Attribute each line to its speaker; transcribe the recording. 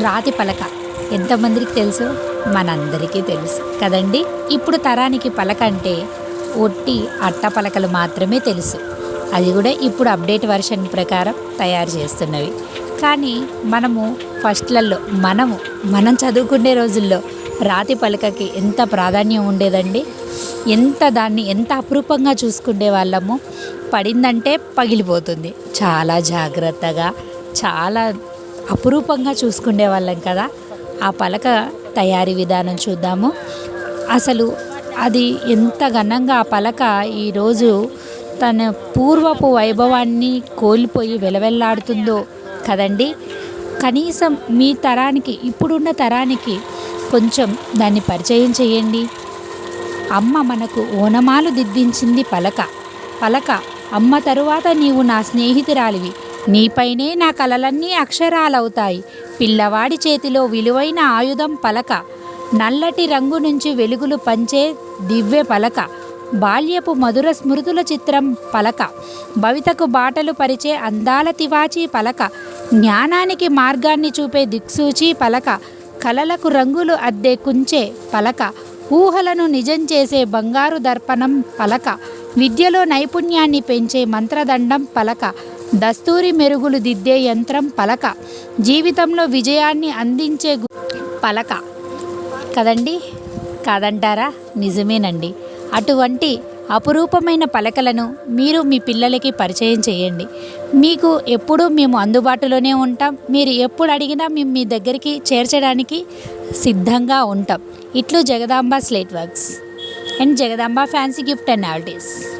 Speaker 1: రాతి పలక. ఎంతమందికి తెలుసు? మనందరికీ తెలుసు. కదండి? ఇప్పుడు తరానికి పలక అంటే ఒట్టి అట్ట పలకలు మాత్రమే తెలుసు. అది కూడా ఇప్పుడు అప్డేట్ వర్షన్ ప్రకారం తయారు చేస్తున్నవి. కానీ మనము ఫస్ట్లలో మనము మనం చదువుకునే రోజుల్లో రాతి పలకకి ఎంత ప్రాధాన్యం ఉండేదండి? ఎంత దాన్ని ఎంత అపురూపంగా చూసుకునే వాళ్ళము? పడిందంటే పగిలిపోతుంది. చాలా జాగ్రత్తగా చాలా అపురూపంగా చూసుకునే వాళ్ళం కదా. ఆ పలక తయారీ విధానం చూద్దాము. అసలు అది ఎంత ఘనంగా ఆ పలక ఈరోజు తన పూర్వపు వైభవాన్ని కోల్పోయి వెలవెల్లాడుతుందో కదండి. కనీసం మీ తరానికి ఇప్పుడున్న తరానికి కొంచెం దాన్ని పరిచయం చేయండి. అమ్మ మనకు ఓనమాలు దిద్దించింది పలక. పలక అమ్మ తరువాత నీవు నా స్నేహితురాలివి. నీపైనే నా కలలన్నీ అక్షరాలవుతాయి. పిల్లవాడి చేతిలో విలువైన ఆయుధం పలక. నల్లటి రంగు నుంచి వెలుగులు పంచే దివ్య పలక. బాల్యపు మధుర స్మృతుల చిత్రం పలక. భవితకు బాటలు పరిచే అందాల తివాచి పలక. జ్ఞానానికి మార్గాన్ని చూపే దిక్సూచి పలక. కలలకు రంగులు అద్దె కుంచే పలక. ఊహలను నిజం చేసే బంగారు దర్పణం పలక. విద్యలో నైపుణ్యాన్ని పెంచే మంత్రదండం పలక. దస్తూరి మెరుగులు దిద్దే యంత్రం పలక. జీవితంలో విజయాన్ని అందించే పలక. కదండి? కాదంటారా? నిజమేనండి. అటువంటి అపురూపమైన పలకలను మీరు మీ పిల్లలకి పరిచయం చేయండి. మీకు ఎప్పుడూ మేము అందుబాటులోనే ఉంటాం. మీరు ఎప్పుడు అడిగినా మేము మీ దగ్గరికి చేర్చడానికి సిద్ధంగా ఉంటాం. ఇట్లు Jagadamba slate works. And Jagadamba fancy gift and novelties